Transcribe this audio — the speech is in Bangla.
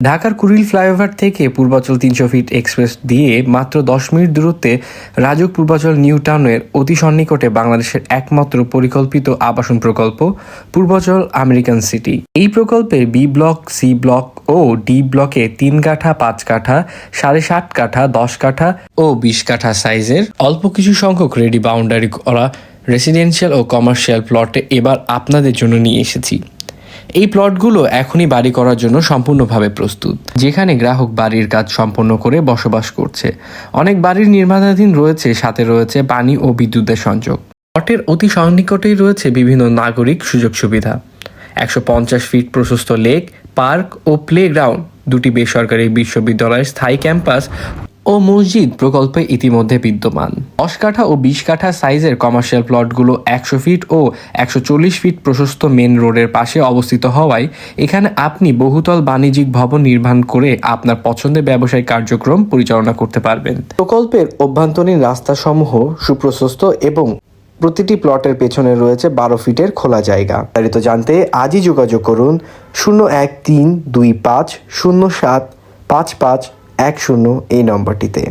ঢাকার কুড়িল ফ্লাইওভার থেকে পূর্বাচল তিনশো ফিট এক্সপ্রেস দিয়ে মাত্র দশ মিনিট দূরত্বে রাজুক পূর্বাচল নিউ টাউনের অতি সন্নিকটে বাংলাদেশের একমাত্র পরিকল্পিত আবাসন প্রকল্প, পূর্বাচল আমেরিকান সিটি। এই প্রকল্পের বি ব্লক, সি ব্লক ও ডি ব্লকে তিন কাঠা, পাঁচ কাঠা, সাড়ে সাত কাঠা, দশ কাঠা ও বিশ কাঠা সাইজের অল্প কিছু সংখ্যক রেডি বাউন্ডারি করা রেসিডেন্সিয়াল ও কমার্শিয়াল প্লটে এবার আপনাদের জন্য নিয়ে এসেছি। এই প্লটগুলো এখনই বাড়ি করার জন্য সম্পূর্ণভাবে প্রস্তুত, যেখানে গ্রাহক বাড়ির কাজ সম্পন্ন করে বসবাস করছে। অনেক বাড়ির নির্মাণাধীন রয়েছে, সাথে রয়েছে পানি ও বিদ্যুতের সংযোগ। প্লটের অতি সন্নিকটেই রয়েছে বিভিন্ন নাগরিক সুযোগ সুবিধা। একশো পঞ্চাশ ফিট প্রশস্ত লেক, পার্ক ও প্লেগ্রাউন্ড, দুটি বেসরকারি বিশ্ববিদ্যালয়ের স্থায়ী ক্যাম্পাস ও মসজিদ প্রকল্পে ইতিমধ্যে বিদ্যমান। দশ কাঠা ও বিশ কাঠা সাইজের কমার্শিয়াল প্লটগুলো একশো ফিট ও একশো চল্লিশ ফিট প্রশস্ত মেন রোডের পাশে অবস্থিত হওয়ায় এখানে আপনি বহুতল বাণিজ্যিক ভবন নির্মাণ করে আপনার পছন্দের ব্যবসায়িক কার্যক্রম পরিচালনা করতে পারবেন। প্রকল্পের অভ্যন্তরীণ রাস্তাসমূহ সুপ্রশস্ত এবং প্রতিটি প্লটের পেছনে রয়েছে বারো ফিটের খোলা জায়গা। বিস্তারিত জানতে আজই যোগাযোগ করুন শূন্য এক তিন দুই পাঁচ শূন্য সাত পাঁচ পাঁচ এক শূন্য এই নম্বরটিতে।